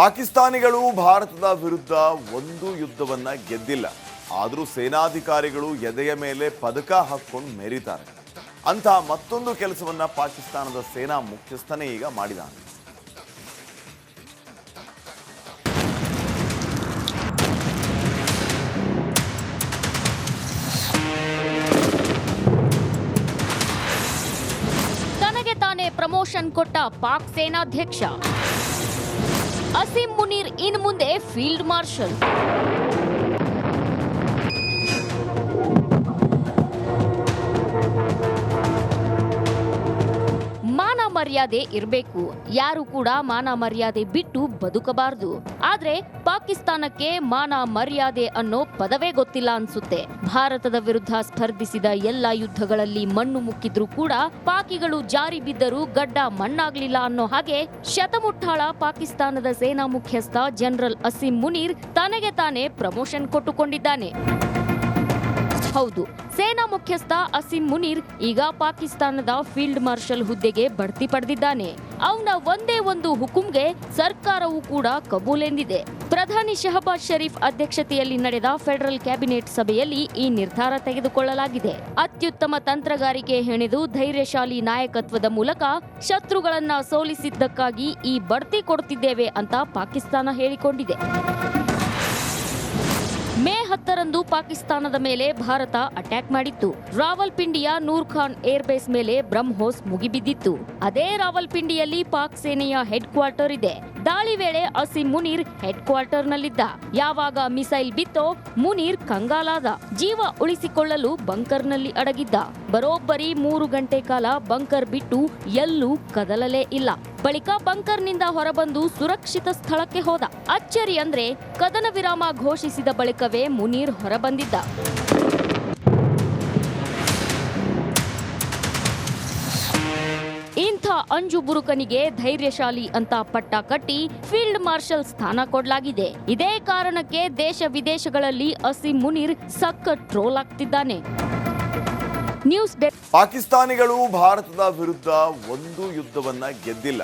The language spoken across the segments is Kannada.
ಪಾಕಿಸ್ತಾನಿಗಳು ಭಾರತದ ವಿರುದ್ಧ ಒಂದು ಯುದ್ಧವನ್ನ ಗೆದ್ದಿಲ್ಲ. ಆದರೂ ಸೇನಾಧಿಕಾರಿಗಳು ಎದೆಯ ಮೇಲೆ ಪದಕ ಹಾಕೊಂಡು ಮೆರೀತಾರೆ. ಅಂತ ಮತ್ತೊಂದು ಕೆಲಸವನ್ನ ಪಾಕಿಸ್ತಾನದ ಸೇನಾ ಮುಖ್ಯಸ್ಥನೇ ಈಗ ಮಾಡಿದಾನೆ. ತನಗೆ ತಾನೇ ಪ್ರಮೋಷನ್ ಕೊಟ್ಟ ಪಾಕ್ ಸೇನಾಧ್ಯಕ್ಷ. ಅಸೀಂ ಮುನೀರ್ ಇನ್ ಮುಂದೆ ಫೀಲ್ಡ್ ಮಾರ್ಷಲ್ ಮರ್ಯಾದೆ ಇರಬೇಕು. ಯಾರು ಕೂಡ ಮಾನ ಮರ್ಯಾದೆ ಬಿಟ್ಟು ಬದುಕಬಾರದು. ಆದ್ರೆ ಪಾಕಿಸ್ತಾನಕ್ಕೆ ಮಾನ ಮರ್ಯಾದೆ ಅನ್ನೋ ಪದವೇ ಗೊತ್ತಿಲ್ಲ ಅನ್ಸುತ್ತೆ. ಭಾರತದ ವಿರುದ್ಧ ಸ್ಪರ್ಧಿಸಿದ ಎಲ್ಲ ಯುದ್ಧಗಳಲ್ಲಿ ಮಣ್ಣು ಮುಕ್ಕಿದ್ರು ಕೂಡ ಪಾಕಿಗಳು ಜಾರಿ ಬಿದ್ದರೂ ಗಡ್ಡ ಮಣ್ಣಾಗ್ಲಿಲ್ಲ ಅನ್ನೋ ಹಾಗೆ ಶತಮುಟ್ಟಾಳ ಪಾಕಿಸ್ತಾನದ ಸೇನಾ ಮುಖ್ಯಸ್ಥ ಜನರಲ್ ಅಸೀಂ ಮುನೀರ್ ತನಗೆ ತಾನೇ ಪ್ರಮೋಷನ್ ಕೊಟ್ಟುಕೊಂಡಿದ್ದಾನೆ. ಹೌದು. ಸೇನಾ ಮುಖ್ಯಸ್ಥ ಅಸಿಂ ಮುನೀರ್ ಈಗ ಪಾಕಿಸ್ತಾನದ ಫೀಲ್ಡ್ ಮಾರ್ಷಲ್ ಹುದ್ದೆಗೆ ಬಡ್ತಿ ಪಡೆದಿದ್ದಾನೆ. ಅವನ ಒಂದೇ ಒಂದು ಹುಕುಂಗೆ ಸರ್ಕಾರವು ಕೂಡ ಕಬೂಲೆಂದಿದೆ. ಪ್ರಧಾನಿ ಶಹಬಾಜ್ ಶರೀಫ್ ಅಧ್ಯಕ್ಷತೆಯಲ್ಲಿ ನಡೆದ ಫೆಡರಲ್ ಕ್ಯಾಬಿನೆಟ್ ಸಭೆಯಲ್ಲಿ ಈ ನಿರ್ಧಾರ ತೆಗೆದುಕೊಳ್ಳಲಾಗಿದೆ. ಅತ್ಯುತ್ತಮ ತಂತ್ರಗಾರಿಕೆ ಹೆಣೆದು ಧೈರ್ಯಶಾಲಿ ನಾಯಕತ್ವದ ಮೂಲಕ ಶತ್ರುಗಳನ್ನ ಸೋಲಿಸಿದ್ದಕ್ಕಾಗಿ ಈ ಬಡ್ತಿ ಕೊಡುತ್ತಿದ್ದೇವೆ ಅಂತ ಪಾಕಿಸ್ತಾನ ಹೇಳಿಕೊಂಡಿದೆ. ಮೇ ಹತ್ತರಂದು ಪಾಕಿಸ್ತಾನದ ಮೇಲೆ ಭಾರತ ಅಟ್ಯಾಕ್ ಮಾಡಿತ್ತು. ರಾವಲ್ಪಿಂಡಿಯ ನೂರ್ ಖಾನ್ ಏರ್ಬೇಸ್ ಮೇಲೆ ಬ್ರಹ್ಮೋಸ್ ಮುಗಿಬಿದ್ದಿತ್ತು. ಅದೇ ರಾವಲ್ಪಿಂಡಿಯಲ್ಲಿ ಪಾಕ್ ಸೇನೆಯ ಹೆಡ್ ಕ್ವಾರ್ಟರ್ ಇದೆ. ದಾಳಿ ವೇಳೆ ಅಸಿಂ ಮುನೀರ್ ಹೆಡ್ ಕ್ವಾರ್ಟರ್ನಲ್ಲಿದ್ದ ಯಾವಾಗ ಮಿಸೈಲ್ ಬಿತ್ತೋ ಮುನೀರ್ ಕಂಗಾಲಾದ. ಜೀವ ಉಳಿಸಿಕೊಳ್ಳಲು ಬಂಕರ್ನಲ್ಲಿ ಅಡಗಿದ್ದ. ಬರೋಬ್ಬರಿ ಮೂರು ಗಂಟೆ ಕಾಲ ಬಂಕರ್ ಬಿಟ್ಟು ಎಲ್ಲೂ ಕದಲಲೇ ಇಲ್ಲ. ಬಳಿಕ ಬಂಕರ್ನಿಂದ ಹೊರಬಂದು ಸುರಕ್ಷಿತ ಸ್ಥಳಕ್ಕೆ ಹೋದ. ಅಚ್ಚರಿ ಅಂದ್ರೆ ಕದನ ವಿರಾಮ ಘೋಷಿಸಿದ ಬಳಿಕವೇ ಮುನೀರ್ ಹೊರಬಂದಿದ್ದ. ಇಂಥ ಅಂಜು ಬುರುಕನಿಗೆ ಧೈರ್ಯಶಾಲಿ ಅಂತ ಪಟ್ಟ ಕಟ್ಟಿ ಫೀಲ್ಡ್ ಮಾರ್ಷಲ್ ಸ್ಥಾನ ಕೊಡಲಾಗಿದೆ. ಇದೇ ಕಾರಣಕ್ಕೆ ದೇಶ ವಿದೇಶಗಳಲ್ಲಿ ಅಸೀಂ ಮುನೀರ್ ಸಕ್ಕ ಟ್ರೋಲ್ ಆಗ್ತಿದ್ದಾನೆ. ನ್ಯೂಸ್ ಡೆಸ್ಕ್ ಪಾಕಿಸ್ತಾನಿಗಳು ಭಾರತದ ವಿರುದ್ಧ ಒಂದು ಯುದ್ಧವನ್ನ ಗೆದ್ದಿಲ್ಲ.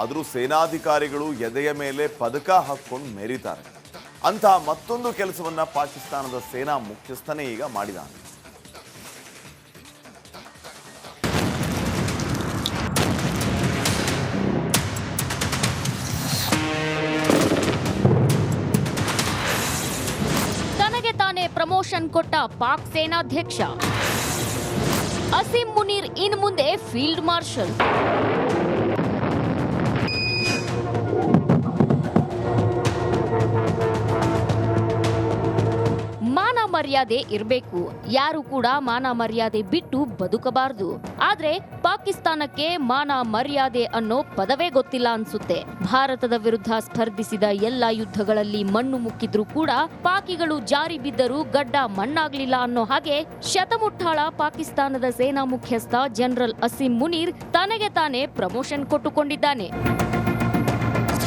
ಆದರೂ ಸೇನಾಧಿಕಾರಿಗಳು ಎದೆಯ ಮೇಲೆ ಪದಕ ಹಾಕೊಂಡು ಮೆರೀತಾರೆ. ಅಂತ ಮತ್ತೊಂದು ಕೆಲಸವನ್ನ ಪಾಕಿಸ್ತಾನದ ಸೇನಾ ಮುಖ್ಯಸ್ಥನೇ ಈಗ ಮಾಡಿದಾನೆ. ತನಗೆ ತಾನೇ ಪ್ರಮೋಷನ್ ಕೊಟ್ಟ ಪಾಕ್ ಸೇನಾಧ್ಯಕ್ಷ. ಅಸೀಂ ಮುನೀರ್ ಇನ್ ಮುಂದೆ ಫೀಲ್ಡ್ ಮಾರ್ಷಲ್. ಮರ್ಯಾದೆ ಇರಬೇಕು. ಯಾರು ಕೂಡ ಮಾನ ಮರ್ಯಾದೆ ಬಿಟ್ಟು ಬದುಕಬಾರದು. ಆದ್ರೆ ಪಾಕಿಸ್ತಾನಕ್ಕೆ ಮಾನ ಮರ್ಯಾದೆ ಅನ್ನೋ ಪದವೇ ಗೊತ್ತಿಲ್ಲ ಅನ್ಸುತ್ತೆ. ಭಾರತದ ವಿರುದ್ಧ ಸ್ಪರ್ಧಿಸಿದ ಎಲ್ಲಾ ಯುದ್ಧಗಳಲ್ಲಿ ಮಣ್ಣು ಮುಕ್ಕಿದ್ರು ಕೂಡ ಪಾಕಿಗಳು ಜಾರಿ ಬಿದ್ದರೂ ಗಡ್ಡ ಮಣ್ಣಾಗ್ಲಿಲ್ಲ ಅನ್ನೋ ಹಾಗೆ ಶತಮುಟ್ಟಾಳ ಪಾಕಿಸ್ತಾನದ ಸೇನಾ ಮುಖ್ಯಸ್ಥ ಜನರಲ್ ಅಸೀಂ ಮುನೀರ್ ತನಗೆ ತಾನೇ ಪ್ರಮೋಷನ್ ಕೊಟ್ಟುಕೊಂಡಿದ್ದಾನೆ.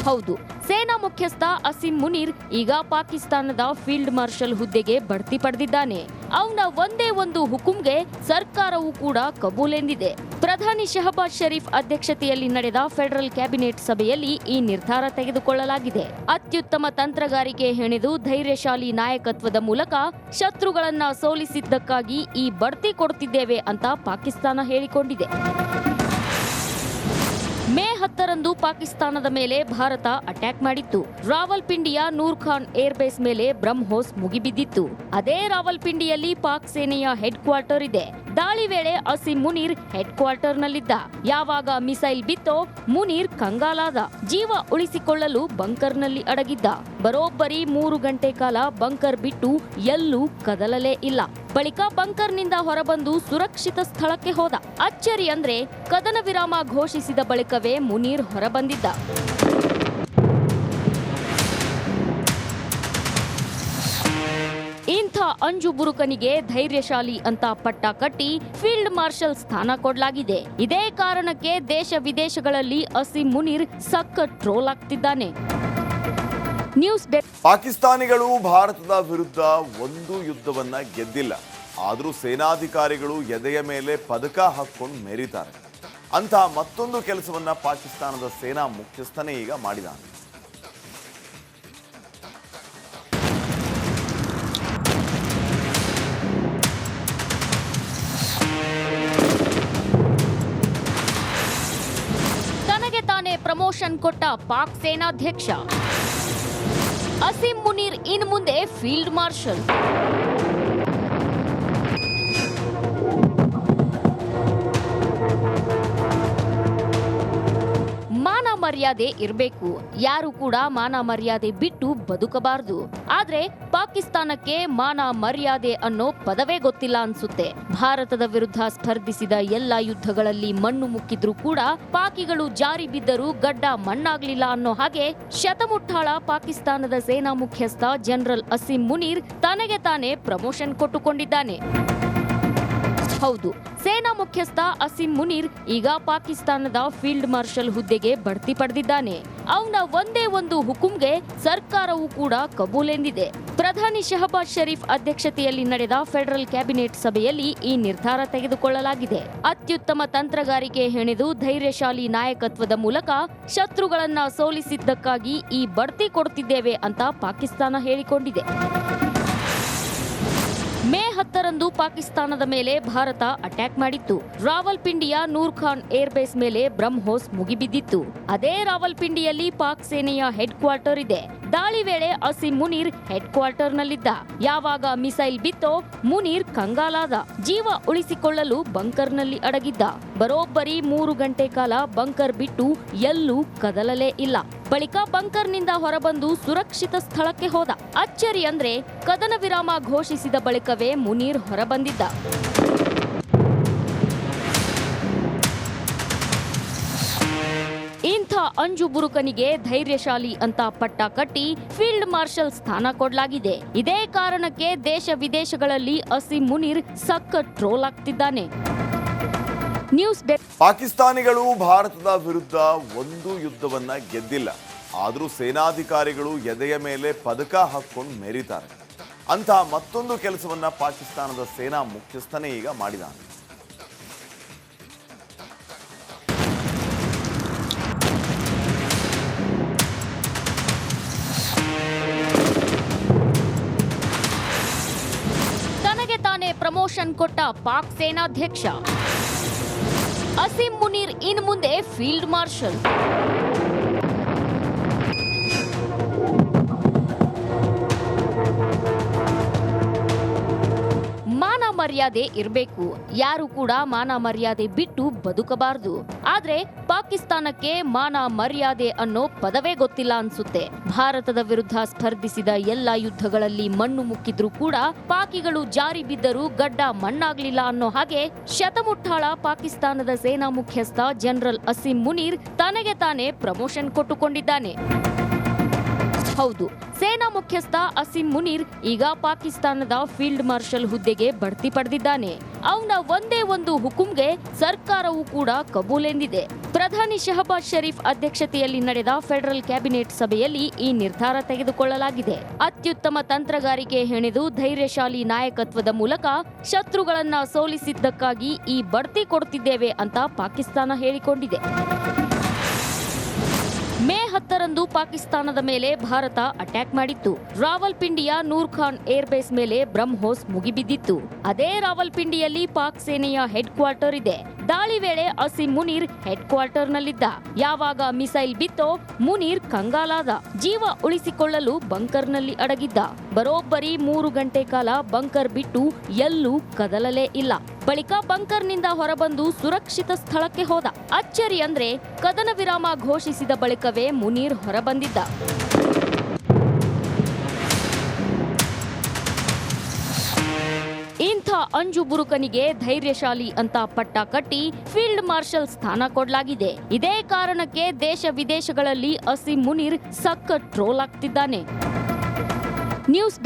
ಹೌದು. ಸೇನಾ ಮುಖ್ಯಸ್ಥ ಅಸಿಂ ಮುನೀರ್ ಈಗ ಪಾಕಿಸ್ತಾನದ ಫೀಲ್ಡ್ ಮಾರ್ಷಲ್ ಹುದ್ದೆಗೆ ಬಡ್ತಿ ಪಡೆದಿದ್ದಾನೆ. ಅವನ ಒಂದೇ ಒಂದು ಹುಕುಂಗೆ ಸರ್ಕಾರವು ಕೂಡ ಕಬೂಲೆಂದಿದೆ. ಪ್ರಧಾನಿ ಶಹಬಾಜ್ ಶರೀಫ್ ಅಧ್ಯಕ್ಷತೆಯಲ್ಲಿ ನಡೆದ ಫೆಡರಲ್ ಕ್ಯಾಬಿನೆಟ್ ಸಭೆಯಲ್ಲಿ ಈ ನಿರ್ಧಾರ ತೆಗೆದುಕೊಳ್ಳಲಾಗಿದೆ. ಅತ್ಯುತ್ತಮ ತಂತ್ರಗಾರಿಕೆ ಹೆಣೆದು ಧೈರ್ಯಶಾಲಿ ನಾಯಕತ್ವದ ಮೂಲಕ ಶತ್ರುಗಳನ್ನ ಸೋಲಿಸಿದ್ದಕ್ಕಾಗಿ ಈ ಬಡ್ತಿ ಕೊಡುತ್ತಿದ್ದೇವೆ ಅಂತ ಪಾಕಿಸ್ತಾನ ಹೇಳಿಕೊಂಡಿದೆ. ಮೇ ಹತ್ತರಂದು ಪಾಕಿಸ್ತಾನದ ಮೇಲೆ ಭಾರತ ಅಟ್ಯಾಕ್ ಮಾಡಿತ್ತು. ರಾವಲ್ಪಿಂಡಿಯ ನೂರ್ ಖಾನ್ ಏರ್ಬೇಸ್ ಮೇಲೆ ಬ್ರಹ್ಮೋಸ್ ಮುಗಿಬಿದ್ದಿತ್ತು. ಅದೇ ರಾವಲ್ಪಿಂಡಿಯಲ್ಲಿ ಪಾಕ್ ಸೇನೆಯ ಹೆಡ್ ಕ್ವಾರ್ಟರ್ ಇದೆ. ದಾಳಿ ವೇಳೆ ಅಸೀಂ ಮುನೀರ್ ಹೆಡ್ ಕ್ವಾರ್ಟರ್ನಲ್ಲಿದ್ದ ಯಾವಾಗ ಮಿಸೈಲ್ ಬಿತ್ತೋ ಮುನೀರ್ ಕಂಗಾಲಾದ. ಜೀವ ಉಳಿಸಿಕೊಳ್ಳಲು ಬಂಕರ್ನಲ್ಲಿ ಅಡಗಿದ್ದ. ಬರೋಬ್ಬರಿ ಮೂರು ಗಂಟೆ ಕಾಲ ಬಂಕರ್ ಬಿಟ್ಟು ಎಲ್ಲೂ ಕದಲಲೇ ಇಲ್ಲ. ಬಳಿಕ ಬಂಕರ್ನಿಂದ ಹೊರಬಂದು ಸುರಕ್ಷಿತ ಸ್ಥಳಕ್ಕೆ ಹೋದ. ಅಚ್ಚರಿ ಅಂದ್ರೆ ಕದನ ವಿರಾಮ ಘೋಷಿಸಿದ ಬಳಿಕವೇ ಮುನೀರ್ ಹೊರಬಂದಿದ್ದ. ಇಂಥ ಅಂಜು ಬುರುಕನಿಗೆ ಧೈರ್ಯಶಾಲಿ ಅಂತ ಪಟ್ಟ ಕಟ್ಟಿ ಫೀಲ್ಡ್ ಮಾರ್ಷಲ್ ಸ್ಥಾನ ಕೊಡಲಾಗಿದೆ. ಇದೇ ಕಾರಣಕ್ಕೆ ದೇಶ ವಿದೇಶಗಳಲ್ಲಿ ಅಸೀಂ ಮುನೀರ್ ಸಕ್ಕ ಟ್ರೋಲ್ ಆಗ್ತಿದ್ದಾನೆ. ನ್ಯೂಸ್ ಪಾಕಿಸ್ತಾನಿಗಳು ಭಾರತದ ವಿರುದ್ಧ ಒಂದು ಯುದ್ಧವನ್ನ ಗೆದ್ದಿಲ್ಲ. ಆದರೂ ಸೇನಾಧಿಕಾರಿಗಳು ಎದೆಯ ಮೇಲೆ ಪದಕ ಹಾಕೊಂಡು ಮೆರೀತಾರೆ. ಅಂತಹ ಮತ್ತೊಂದು ಕೆಲಸವನ್ನ ಪಾಕಿಸ್ತಾನದ ಸೇನಾ ಮುಖ್ಯಸ್ಥನೇ ಈಗ ಮಾಡಿದಾನೆ. ಪ್ರಮೋಷನ್ ಕೊಟ್ಟ ಪಾಕ್ ಸೇನಾಧ್ಯಕ್ಷ. ಅಸೀಂ ಮುನೀರ್ ಇನ್ ಮುಂದೆ ಫೀಲ್ಡ್ ಮಾರ್ಷಲ್. ಮರ್ಯಾದೆ ಇರಬೇಕು. ಯಾರು ಕೂಡ ಮಾನ ಮರ್ಯಾದೆ ಬಿಟ್ಟು ಬದುಕಬಾರದು. ಆದ್ರೆ ಪಾಕಿಸ್ತಾನಕ್ಕೆ ಮಾನ ಮರ್ಯಾದೆ ಅನ್ನೋ ಪದವೇ ಗೊತ್ತಿಲ್ಲ ಅನ್ಸುತ್ತೆ. ಭಾರತದ ವಿರುದ್ಧ ಸ್ಪರ್ಧಿಸಿದ ಎಲ್ಲಾ ಯುದ್ಧಗಳಲ್ಲಿ ಮಣ್ಣು ಮುಕ್ಕಿದ್ರೂ ಕೂಡ ಪಾಕಿಗಳು ಜಾರಿ ಬಿದ್ದರೂ ಗಡ್ಡ ಮಣ್ಣಾಗ್ಲಿಲ್ಲ ಅನ್ನೋ ಹಾಗೆ ಶತಮುಟ್ಟಾಳ ಪಾಕಿಸ್ತಾನದ ಸೇನಾ ಮುಖ್ಯಸ್ಥ ಜನರಲ್ ಅಸೀಂ ಮುನೀರ್ ತನಗೆ ತಾನೇ ಪ್ರಮೋಷನ್ ಕೊಟ್ಟುಕೊಂಡಿದ್ದಾನೆ. ಹೌದು. ಸೇನಾ ಮುಖ್ಯಸ್ಥ ಅಸಿಂ ಮುನೀರ್ ಈಗ ಪಾಕಿಸ್ತಾನದ ಫೀಲ್ಡ್ ಮಾರ್ಷಲ್ ಹುದ್ದೆಗೆ ಬಡ್ತಿ ಪಡೆದಿದ್ದಾನೆ. ಅವನ ಒಂದೇ ಒಂದು ಹುಕುಂಗೆ ಸರ್ಕಾರವು ಕೂಡ ಕಬೂಲೆಂದಿದೆ. ಪ್ರಧಾನಿ ಶಹಬಾಜ್ ಶರೀಫ್ ಅಧ್ಯಕ್ಷತೆಯಲ್ಲಿ ನಡೆದ ಫೆಡರಲ್ ಕ್ಯಾಬಿನೆಟ್ ಸಭೆಯಲ್ಲಿ ಈ ನಿರ್ಧಾರ ತೆಗೆದುಕೊಳ್ಳಲಾಗಿದೆ. ಅತ್ಯುತ್ತಮ ತಂತ್ರಗಾರಿಕೆ ಹೆಣೆದು ಧೈರ್ಯಶಾಲಿ ನಾಯಕತ್ವದ ಮೂಲಕ ಶತ್ರುಗಳನ್ನ ಸೋಲಿಸಿದ್ದಕ್ಕಾಗಿ ಈ ಬಡ್ತಿ ಕೊಡ್ತಿದ್ದೇವೆ ಅಂತ ಪಾಕಿಸ್ತಾನ ಹೇಳಿಕೊಂಡಿದೆ. ಮೇ ಹತ್ತರಂದು ಪಾಕಿಸ್ತಾನದ ಮೇಲೆ ಭಾರತ ಅಟ್ಯಾಕ್ ಮಾಡಿತ್ತು. ರಾವಲ್ಪಿಂಡಿಯ ನೂರ್ ಖಾನ್ ಏರ್ಬೇಸ್ ಮೇಲೆ ಬ್ರಹ್ಮೋಸ್ ಮುಗಿಬಿದ್ದಿತ್ತು. ಅದೇ ರಾವಲ್ಪಿಂಡಿಯಲ್ಲಿ ಪಾಕ್ ಸೇನೆಯ ಹೆಡ್ ಕ್ವಾರ್ಟರ್ ಇದೆ. ದಾಳಿ ವೇಳೆ ಅಸಿಂ ಮುನೀರ್ ಹೆಡ್ ಕ್ವಾರ್ಟರ್ನಲ್ಲಿದ್ದ ಯಾವಾಗ ಮಿಸೈಲ್ ಬಿತ್ತೋ ಮುನೀರ್ ಕಂಗಾಲಾದ. ಜೀವ ಉಳಿಸಿಕೊಳ್ಳಲು ಬಂಕರ್ನಲ್ಲಿ ಅಡಗಿದ್ದ. ಬರೋಬ್ಬರಿ ಮೂರು ಗಂಟೆ ಕಾಲ ಬಂಕರ್ ಬಿಟ್ಟು ಎಲ್ಲೂ ಕದಲಲೇ ಇಲ್ಲ. ಬಳಿಕ ಬಂಕರ್ನಿಂದ ಹೊರಬಂದು ಸುರಕ್ಷಿತ ಸ್ಥಳಕ್ಕೆ ಹೋದ. ಅಚ್ಚರಿ ಅಂದ್ರೆ ಕದನ ವಿರಾಮ ಘೋಷಿಸಿದ ಬಳಿಕವೇ ಮುನೀರ್ ಹೊರಬಂದಿದ್ದ. ಇಂಥ ಅಂಜು ಬುರುಕನಿಗೆ ಧೈರ್ಯಶಾಲಿ ಅಂತ ಪಟ್ಟ ಕಟ್ಟಿ ಫೀಲ್ಡ್ ಮಾರ್ಷಲ್ ಸ್ಥಾನ ಕೊಡಲಾಗಿದೆ. ಇದೇ ಕಾರಣಕ್ಕೆ ದೇಶ ವಿದೇಶಗಳಲ್ಲಿ ಅಸೀಂ ಮುನೀರ್ ಸಕ್ಕ ಟ್ರೋಲ್ ಆಗ್ತಿದ್ದಾನೆ. ನ್ಯೂಸ್ ಡೆಸ್ಕ್ ಪಾಕಿಸ್ತಾನಿಗಳು ಭಾರತದ ವಿರುದ್ಧ ಒಂದು ಯುದ್ಧವನ್ನ ಗೆದ್ದಿಲ್ಲ. ಆದರೂ ಸೇನಾಧಿಕಾರಿಗಳು ಎದೆಯ ಮೇಲೆ ಪದಕ ಹಾಕೊಂಡು ಮೆರೀತಾರೆ. ಅಂತ ಮತ್ತೊಂದು ಕೆಲಸವನ್ನ ಪಾಕಿಸ್ತಾನದ ಸೇನಾ ಮುಖ್ಯಸ್ಥನೇ ಈಗ ಮಾಡಿದ್ದಾನೆ ತನಗೆ ತಾನೇ ಪ್ರಮೋಷನ್ ಕೊಟ್ಟ ಪಾಕ್ ಸೇನಾಧ್ಯಕ್ಷ. ಅಸೀಂ ಮುನೀರ್ ಇನ್ ಮುಂದೆ ಫೀಲ್ಡ್ ಮಾರ್ಷಲ್. ಮರ್ಯಾದೆ ಇರಬೇಕು. ಯಾರು ಕೂಡ ಮಾನ ಮರ್ಯಾದೆ ಬಿಟ್ಟು ಬದುಕಬಾರದು. ಆದ್ರೆ ಪಾಕಿಸ್ತಾನಕ್ಕೆ ಮಾನ ಮರ್ಯಾದೆ ಅನ್ನೋ ಪದವೇ ಗೊತ್ತಿಲ್ಲ ಅನ್ಸುತ್ತೆ. ಭಾರತದ ವಿರುದ್ಧ ಸ್ಪರ್ಧಿಸಿದ ಎಲ್ಲ ಯುದ್ಧಗಳಲ್ಲಿ ಮಣ್ಣು ಮುಕ್ಕಿದ್ರು ಕೂಡ ಪಾಕಿಗಳು ಜಾರಿ ಬಿದ್ದರೂ ಗಡ್ಡ ಮಣ್ಣಾಗ್ಲಿಲ್ಲ ಅನ್ನೋ ಹಾಗೆ ಶತಮುಟ್ಟಾಳ ಪಾಕಿಸ್ತಾನದ ಸೇನಾ ಮುಖ್ಯಸ್ಥ ಜನರಲ್ ಅಸೀಂ ಮುನೀರ್ ತನಗೆ ತಾನೇ ಪ್ರಮೋಷನ್ ಕೊಟ್ಟುಕೊಂಡಿದ್ದಾನೆ. ಹೌದು. ಸೇನಾ ಮುಖ್ಯಸ್ಥ ಅಸಿಂ ಮುನೀರ್ ಈಗ ಪಾಕಿಸ್ತಾನದ ಫೀಲ್ಡ್ ಮಾರ್ಷಲ್ ಹುದ್ದೆಗೆ ಬಡ್ತಿ ಪಡೆದಿದ್ದಾನೆ. ಅವನ ಒಂದೇ ಒಂದು ಹುಕುಂಗೆ ಸರ್ಕಾರವು ಕೂಡ ಕಬೂಲೆಂದಿದೆ. ಪ್ರಧಾನಿ ಶಹಬಾಜ್ ಶರೀಫ್ ಅಧ್ಯಕ್ಷತೆಯಲ್ಲಿ ನಡೆದ ಫೆಡರಲ್ ಕ್ಯಾಬಿನೆಟ್ ಸಭೆಯಲ್ಲಿ ಈ ನಿರ್ಧಾರ ತೆಗೆದುಕೊಳ್ಳಲಾಗಿದೆ. ಅತ್ಯುತ್ತಮ ತಂತ್ರಗಾರಿಕೆ ಹೆಣೆದು ಧೈರ್ಯಶಾಲಿ ನಾಯಕತ್ವದ ಮೂಲಕ ಶತ್ರುಗಳನ್ನ ಸೋಲಿಸಿದ್ದಕ್ಕಾಗಿ ಈ ಬಡ್ತಿ ಕೊಡುತ್ತಿದ್ದೇವೆ ಅಂತ ಪಾಕಿಸ್ತಾನ ಹೇಳಿಕೊಂಡಿದೆ. ಮೇ ಹತ್ತರಂದು ಪಾಕಿಸ್ತಾನದ ಮೇಲೆ ಭಾರತ ಅಟ್ಯಾಕ್ ಮಾಡಿತ್ತು. ರಾವಲ್ಪಿಂಡಿಯ ನೂರ್ ಖಾನ್ ಏರ್ಬೇಸ್ ಮೇಲೆ ಬ್ರಹ್ಮೋಸ್ ಮುಗಿಬಿದ್ದಿತ್ತು. ಅದೇ ರಾವಲ್ಪಿಂಡಿಯಲ್ಲಿ ಪಾಕ್ ಸೇನೆಯ ಹೆಡ್ ಕ್ವಾರ್ಟರ್ ಇದೆ. ದಾಳಿ ವೇಳೆ ಅಸಿಂ ಮುನೀರ್ ಹೆಡ್ ಕ್ವಾರ್ಟರ್ನಲ್ಲಿದ್ದ ಯಾವಾಗ ಮಿಸೈಲ್ ಬಿತ್ತೋ ಮುನೀರ್ ಕಂಗಾಲಾದ. ಜೀವ ಉಳಿಸಿಕೊಳ್ಳಲು ಬಂಕರ್ನಲ್ಲಿ ಅಡಗಿದ್ದ. ಬರೋಬ್ಬರಿ ಮೂರು ಗಂಟೆ ಕಾಲ ಬಂಕರ್ ಬಿಟ್ಟು ಎಲ್ಲೂ ಕದಲಲೇ ಇಲ್ಲ. ಬಳಿಕ ಬಂಕರ್ನಿಂದ ಹೊರಬಂದು ಸುರಕ್ಷಿತ ಸ್ಥಳಕ್ಕೆ ಹೋದ. ಅಚ್ಚರಿ ಅಂದ್ರೆ ಕದನ ವಿರಾಮ ಘೋಷಿಸಿದ ಬಳಿಕವೇ ಮುನೀರ್ ಹೊರಬಂದಿದ್ದ. ಇಂಥ ಅಂಜು ಬುರುಕನಿಗೆ ಧೈರ್ಯಶಾಲಿ ಅಂತ ಪಟ್ಟ ಕಟ್ಟಿ ಫೀಲ್ಡ್ ಮಾರ್ಷಲ್ ಸ್ಥಾನ ಕೊಡಲಾಗಿದೆ. ಇದೇ ಕಾರಣಕ್ಕೆ ದೇಶ ವಿದೇಶಗಳಲ್ಲಿ ಅಸೀಂ ಮುನೀರ್ ಸಖತ್ ಟ್ರೋಲ್ ಆಗ್ತಿದ್ದಾನೆ. ನ್ಯೂಸ್